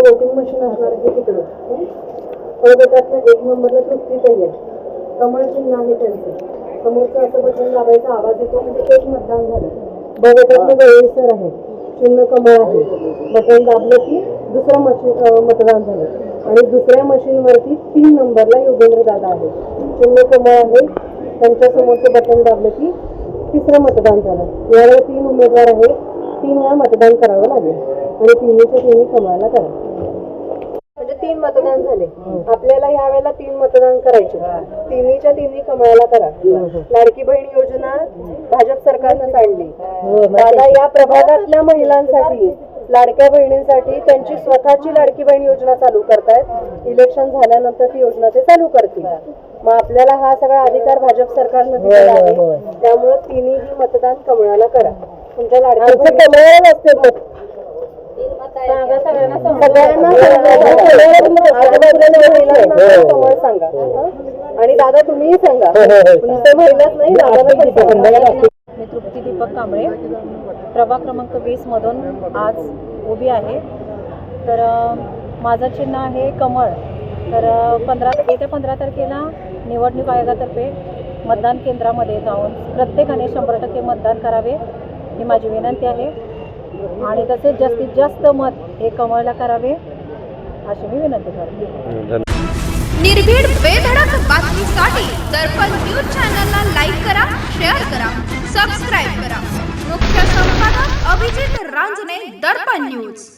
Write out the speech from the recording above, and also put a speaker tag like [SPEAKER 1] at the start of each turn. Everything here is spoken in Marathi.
[SPEAKER 1] वोटिंग मशीन राहणार हे तिकडं. गटातलं एक नंबरला तृप्तीताई आहे कमळ चिन्ह आहे त्यांचं. समोरचं असं बटन लावायचा आवाज येतो म्हणजे तेच मतदान झालं. ब गटातलं गवळी सर आहे चिन्ह कमळ आहे. बटन दाबलं की दुसरं मशीन मतदान झालं. आणि दुसऱ्या मशीनवरती तीन नंबरला योगेंद्र दादा आहे चिन्ह कमळ आहे. त्यांच्या समोरचं बटन दाबलं की तिसरं मतदान झालं. यावेळेला तीन उमेदवार आहेत. तीन वेळा मतदान करावं लागेल. आणि तिन्हीच्या तिन्ही कमळाला करा. म्हणजे तीन मतदान झाले. आपल्याला या वेळेला तीन मतदान करायचे. तिन्हीच्या तिन्ही कमळाला करा. लाडकी बहीण योजना भाजप सरकारनं काढली दादा या प्रभागातल्या महिलांसाठी लाडक्या बहिणींसाठी त्यांची स्वतःची लाडकी बहीण योजना चालू करतायत. इलेक्शन झाल्यानंतर ती योजना ते चालू करतील. मग आपल्याला हा सगळा अधिकार भाजप सरकारनं दिलेला आहे. त्यामुळे तिन्ही मतदान कमळाला करा. तुमच्या लाडक्या सगळ्यांना सांगा. हं? आणि दादा तुम्हीही सांगा. नुसतं महिलाच नाही दादाला पण सांगा.
[SPEAKER 2] मी तृप्ती दीपक कांबळे. प्रभाग क्रमांक वीसमधून आज उभी आहे. तर माझं चिन्ह आहे कमळ. तर पंधरा येत्या पंधरा तारखेला निवडणूक आयोगातर्फे मतदान केंद्रामध्ये जाऊन प्रत्येकाने शंभर टक्के मतदान करावे ही माझी विनंती आहे. आणि तसेच जास्तीत जास्त मत हे कमळला करावे अशी मी विनंती करते.
[SPEAKER 3] निर्भीड बेधडक बातमीसाठी दर्पण न्यूज चॅनलला लाईक करा शेअर करा सबस्क्राईब करा. मुख्य संपादक अभिजित रांजणे दर्पण न्यूज.